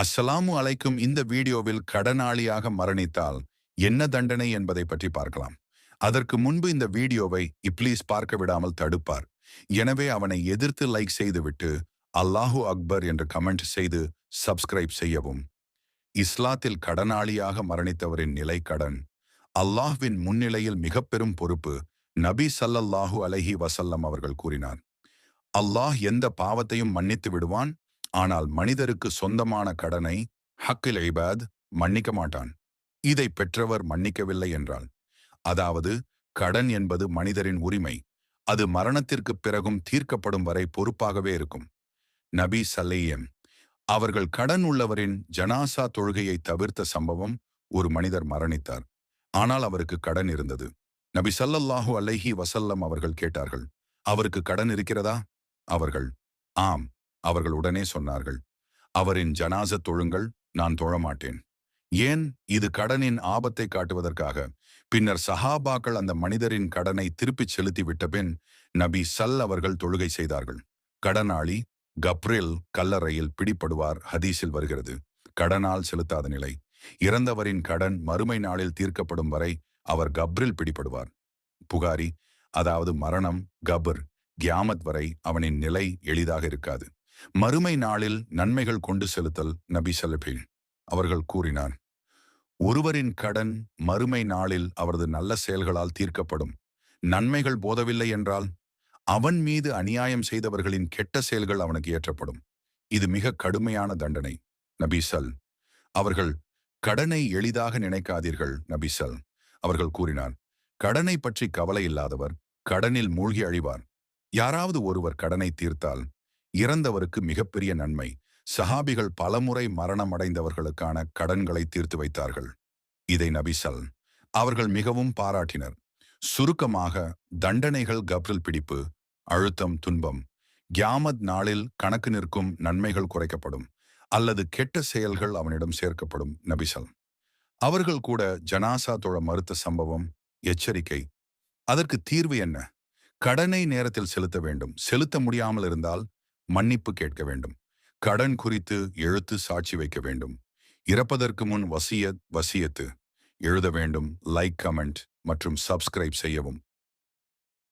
அஸ்ஸலாமு அலைக்கும் இந்த வீடியோவில் கடனாளியாக மரணித்தால் என்ன தண்டனை என்பதை பற்றி பார்க்கலாம். அதற்கு முன்பு இந்த வீடியோவை இப்ளீஸ் பார்க்க விடாமல் தடுப்பார். எனவே அவனை எதிர்த்து லைக் செய்துவிட்டு அல்லாஹு அக்பர் என்று கமெண்ட் செய்து சப்ஸ்கிரைப் செய்யவும். இஸ்லாத்தில் கடனாளியாக மரணித்தவரின் நிலை கடன் அல்லாஹ்வின் முன்னிலையில் மிக பெரும் பொறுப்பு நபி சல்லல்லாஹு அலஹி வசல்லம் அவர்கள் கூறினார். அல்லாஹ் எந்த பாவத்தையும் மன்னித்து விடுவான் ஆனால் மனிதருக்கு சொந்தமான கடனை ஹக்கில் ஐபாத் மன்னிக்க மாட்டான். இதை பெற்றவர் மன்னிக்கவில்லை என்றால் அதாவது கடன் என்பது மனிதரின் உரிமை. அது மரணத்திற்கு பிறகும் தீர்க்கப்படும் வரை பொறுப்பாகவே இருக்கும். நபி சல்லேயன் அவர்கள் கடன் உள்ளவரின் ஜனாசா தொழுகையை தவிர்த்த சம்பவம் ஒரு மனிதர் மரணித்தார். ஆனால் அவருக்கு கடன் இருந்தது. நபி சல்லல்லாஹு அலைஹி வசல்லம் அவர்கள் கேட்டார்கள் அவருக்கு கடன் இருக்கிறதா? அவர்கள் ஆம். அவர்கள் உடனே சொன்னார்கள் அவரின் ஜனாச தொழுங்கள் நான் தொழமாட்டேன். ஏன்? இது கடனின் ஆபத்தை காட்டுவதற்காக. பின்னர் சஹாபாக்கள் அந்த மனிதரின் கடனை திருப்பிச் செலுத்தி பின் நபி சல் அவர்கள் தொழுகை செய்தார்கள். கடனாளி கப்ரில் கல்லறையில் பிடிப்படுவார் ஹதீஸில் வருகிறது. கடனால் செலுத்தாத நிலை. இறந்தவரின் கடன் மறுமை நாளில் தீர்க்கப்படும் வரை அவர் கப்ரில் பிடிப்படுவார் புகாரி அதாவது மரணம் கபர் கியாமத் வரை அவனின் நிலை எளிதாக இருக்காது. மறுமை நாளில் நன்மைகள் கொண்டு செலுத்தல் நபி சலபின் அவர்கள் கூறினார் ஒருவரின் கடன் மறுமை நாளில் அவரது நல்ல செயல்களால் தீர்க்கப்படும். நன்மைகள் போதவில்லை என்றால் அவன் மீது அநியாயம் செய்தவர்களின் கெட்ட செயல்கள் அவனுக்கு ஏற்றப்படும். இது மிக கடுமையான தண்டனை. நபிசல் அவர்கள் கடனை எளிதாக நினைக்காதீர்கள். நபிசல் அவர்கள் கூறினார் கடனை பற்றி கவலை இல்லாதவர் கடனில் மூழ்கி அழிவார். யாராவது ஒருவர் கடனை தீர்த்தால் இறந்தவருக்கு மிகப்பெரிய நன்மை. சஹாபிகள் பலமுறை மரணமடைந்தவர்களுக்கான கடன்களை தீர்த்து வைத்தார்கள். இதை நபிசல் அவர்கள் மிகவும் பாராட்டினர். சுருக்கமாக தண்டனைகள் கப்ரில் பிடிப்பு அழுத்தம் துன்பம் கியாமத் நாளில் கணக்கு நிற்கும் நன்மைகள் குறைக்கப்படும் அல்லது கெட்ட செயல்கள் அவனிடம் சேர்க்கப்படும் நபிசல். அவர்கள் கூட ஜனாசா தொழ மறுத்த சம்பவம் எச்சரிக்கை. அதற்கு தீர்வு என்ன? கடனை நேரத்தில் செலுத்த வேண்டும். செலுத்த முடியாமல் இருந்தால் மன்னிப்பு கேட்க வேண்டும். கடன் குறித்து எழுத்து சாட்சி வைக்க வேண்டும். இறப்பதற்கு முன் வசியத் வசியத்து. எழுத வேண்டும் லைக் கமெண்ட் மற்றும் சப்ஸ்கிரைப் செய்யவும்.